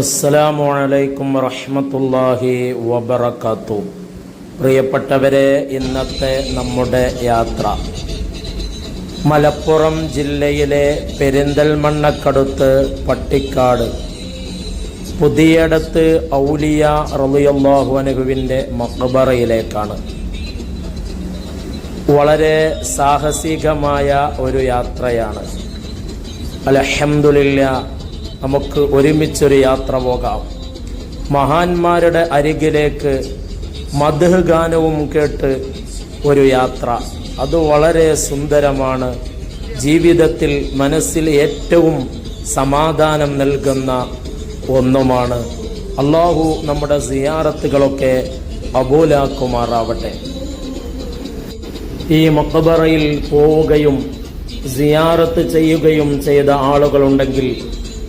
അസ്സലാമു അലൈക്കും വറഹ്മത്തുള്ളാഹി വബറകാത്തു. പ്രിയപ്പെട്ടവരെ ഇന്നത്തെ നമ്മുടെ യാത്ര. മലപ്പുറം ജില്ലയിലെ പെരിന്തൽമണ്ണക്കടുത്ത് പട്ടിക്കാട്. പുതിയടത്ത് ഔലിയ റളിയല്ലാഹു മക്ബറയിലേക്കാണ് വളരെ സാഹസികമായ ഒരു യാത്രയാണ്. അലഹമുല്ല നമുക്ക് ഒരുമിച്ചൊരു യാത്ര പോകാം. മഹാന്മാരുടെ അരികിലേക്ക് മധു ഗാനവും കേട്ട് ഒരു യാത്ര. അത് വളരെ സുന്ദരമാണ്. ജീവിതത്തിൽ മനസ്സിൽ ഏറ്റവും സമാധാനം നൽകുന്ന ഒന്നുമാണ്. അള്ളാഹു നമ്മുടെ സിയാറത്തുകളൊക്കെ അബൂലാക്കുമാറാവട്ടെ. ഈ മൊക്കബറയിൽ പോവുകയും സിയാറത്ത് ചെയ്യുകയും ചെയ്ത ആളുകളുണ്ടെങ്കിൽ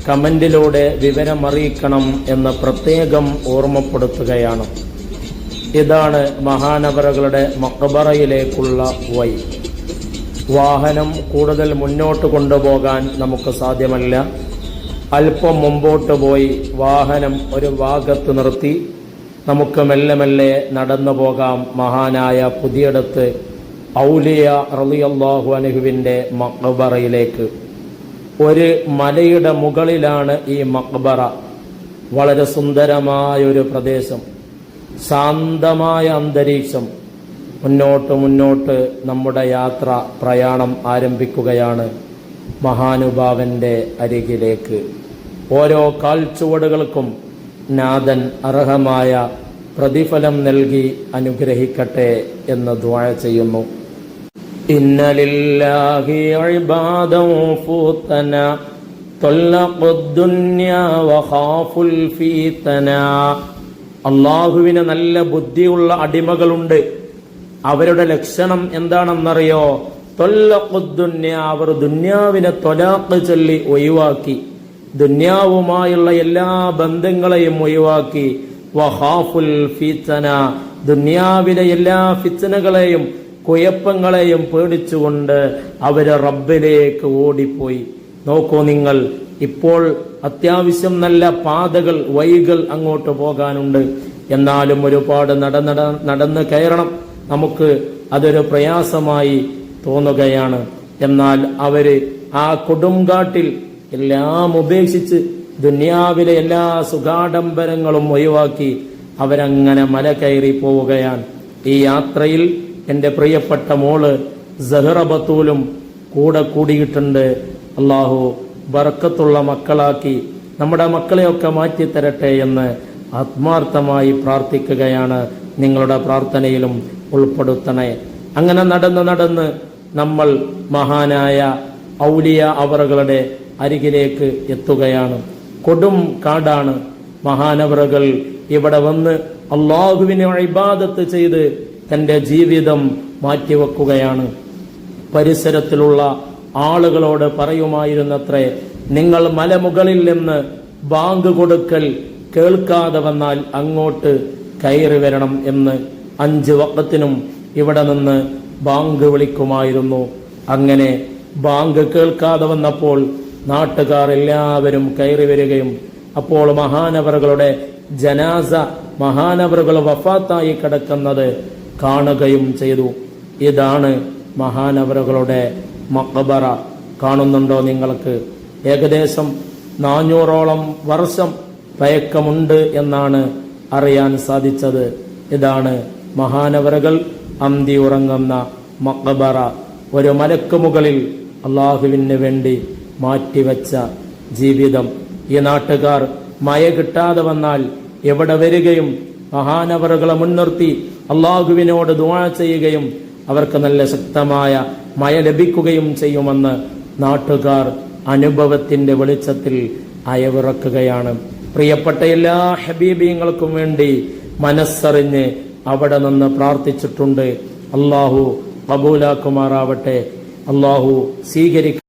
കമന്റിലൂടെ വിവരമറിയിക്കണം എന്ന് പ്രത്യേകം ഓർമ്മപ്പെടുത്തുകയാണ്. ഇതാണ് മഹാനവറകളുടെ മക്കബറയിലേക്കുള്ള വഴി. വാഹനം കൂടുതൽ മുന്നോട്ട് കൊണ്ടുപോകാൻ നമുക്ക് സാധ്യമല്ല. അല്പം മുമ്പോട്ട് പോയി വാഹനം ഒരു ഭാഗത്ത് നിർത്തി. നമുക്ക് മെല്ലെ മെല്ലെ നടന്നു പോകാം മഹാനായ പുതിയടത്ത് ഔലിയ റളിയല്ലാഹു അനഹുവിന്റെ മക്ബറയിലേക്ക് ഒരു മലയുടെ മുകളിലാണ് ഈ മക്ബറ വളരെ സുന്ദരമായ ഒരു പ്രദേശം. ശാന്തമായ അന്തരീക്ഷം. മുന്നോട്ട് മുന്നോട്ട് നമ്മുടെ യാത്ര പ്രയാണം ആരംഭിക്കുകയാണ് മഹാനുഭാവന്റെ അരികിലേക്ക്. ഓരോ കാൽച്ചുവടുകൾക്കും നാഥൻ അർഹമായ പ്രതിഫലം നൽകി അനുഗ്രഹിക്കട്ടെ എന്ന് ദ്വാഴ ചെയ്യുന്നു. ഇന്നലില്ലാഹി ഇബാദൻ ഫൂതന طلقوا الدنيا وخافوا الفتنة അള്ളാഹുവിന് നല്ല ബുദ്ധിയുള്ള അടിമകളുണ്ട് അവരുടെ ലക്ഷണം എന്താണെന്നറിയോ തൊല്ലഖുദ്ദുന്യ അവർ ദുന്യാവിനെ തൊലാക്ക് ചൊല്ലി ഒഴിവാക്കി ദുന്യാവുമായുള്ള എല്ലാ ബന്ധങ്ങളെയും ഒഴിവാക്കി വഹാഫുൽ ഫിത്തന ദുന്യാവിലെ എല്ലാ ഫിത്തനകളെയും കുഴപ്പങ്ങളെയും പേടിച്ചുകൊണ്ട് അവർ റബ്ബിലേക്ക് ഓടിപ്പോയി. നോക്കൂ നിങ്ങൾ ഇപ്പോൾ അത്യാവശ്യം നല്ല പാതകൾ വഴികൾ അങ്ങോട്ട് പോകാനുണ്ട്. എന്നാലും ഒരുപാട് നടന്നട നടന്ന് കയറണം. നമുക്ക് അതൊരു പ്രയാസമായി തോന്നുകയാണ്. എന്നാൽ അവർ ആ കൊടുങ്കാട്ടിൽ എല്ലാം ഉപേക്ഷിച്ച് ദുനിയാവിലെ എല്ലാ സുഖാഡംബരങ്ങളും ഒഴിവാക്കി അവരങ്ങനെ മല കയറി പോവുകയാണ്. ഈ യാത്രയിൽ എന്റെ പ്രിയപ്പെട്ട മോൾ സഹറ ബത്തൂലും കൂടെ കൂടിയിട്ടുണ്ട്. അള്ളാഹു ബർക്കത്തുള്ള മക്കളാക്കി നമ്മുടെ മക്കളെയൊക്കെ മാറ്റിത്തരട്ടെ എന്ന് ആത്മാർത്ഥമായി പ്രാർത്ഥിക്കുകയാണ്. നിങ്ങളുടെ പ്രാർത്ഥനയിലും ഉൾപ്പെടുത്തണേ. അങ്ങനെ നടന്ന് നടന്ന് നമ്മൾ മഹാനായ ഔലിയ അവറുകളുടെ അരികിലേക്ക് എത്തുകയാണ്. കൊടും കാടാണ് മഹാനവറുകൾ ഇവിടെ വന്ന് അള്ളാഹുവിനെ ഇബാദത്ത് ചെയ്ത് തന്റെ ജീവിതം മാറ്റിവെക്കുകയാണ്. പരിസരത്തിലുള്ള ആളുകളോട് പറയുമായിരുന്നത്രേ നിങ്ങൾ മലമുകളിൽ നിന്ന് ബാങ്ക് കൊടുക്കൽ കേൾക്കാതെ വന്നാൽ അങ്ങോട്ട് കയറി വരണം എന്ന് അഞ്ച് വക്കത്തിനും ഇവിടെ നിന്ന് ബാങ്ക് വിളിക്കുമായിരുന്നു. അങ്ങനെ ബാങ്ക് കേൾക്കാതെ വന്നപ്പോൾ നാട്ടുകാർ എല്ലാവരും കയറി വരികയും അപ്പോൾ മഹാനവറുകളുടെ ജനാസ മഹാനവറുകൾ വഫാത്തായി കിടക്കുന്നത് കാണുകയും ചെയ്തു. ഇതാണ് മഹാനവറുകളുടെ മക്കബറ കാണുന്നുണ്ടോ നിങ്ങൾക്ക്? ഏകദേശം നാനൂറോളം വർഷം പയക്കമുണ്ട് എന്നാണ് അറിയാൻ സാധിച്ചത്. ഇതാണ് മഹാനവറുകൾ അന്തി ഉറങ്ങുന്ന മക്കബറ ഒരു മലക്ക് മുകളിൽ അള്ളാഹുവിന് വേണ്ടി മാറ്റിവെച്ച ജീവിതം. ഈ നാട്ടുകാർ മയ കിട്ടാതെ വന്നാൽ എവിടെ വരികയും മഹാനവറുകളെ മുൻനിർത്തി അള്ളാഹുവിനോട് ദുആ ചെയ്യുകയും അവർക്ക് നല്ല ശക്തമായ മഴ ലഭിക്കുകയും ചെയ്യുമെന്ന് നാട്ടുകാർ അനുഭവത്തിന്റെ വെളിച്ചത്തിൽ അയവിറക്കുകയാണ്. പ്രിയപ്പെട്ട എല്ലാ ഹബീബീങ്ങൾക്കും വേണ്ടി മനസ്സറിഞ്ഞ് അവിടെ നിന്ന് പ്രാർത്ഥിച്ചിട്ടുണ്ട്. അള്ളാഹു കബൂലാക്കുമാറാവട്ടെ. അള്ളാഹു സ്വീകരിക്കും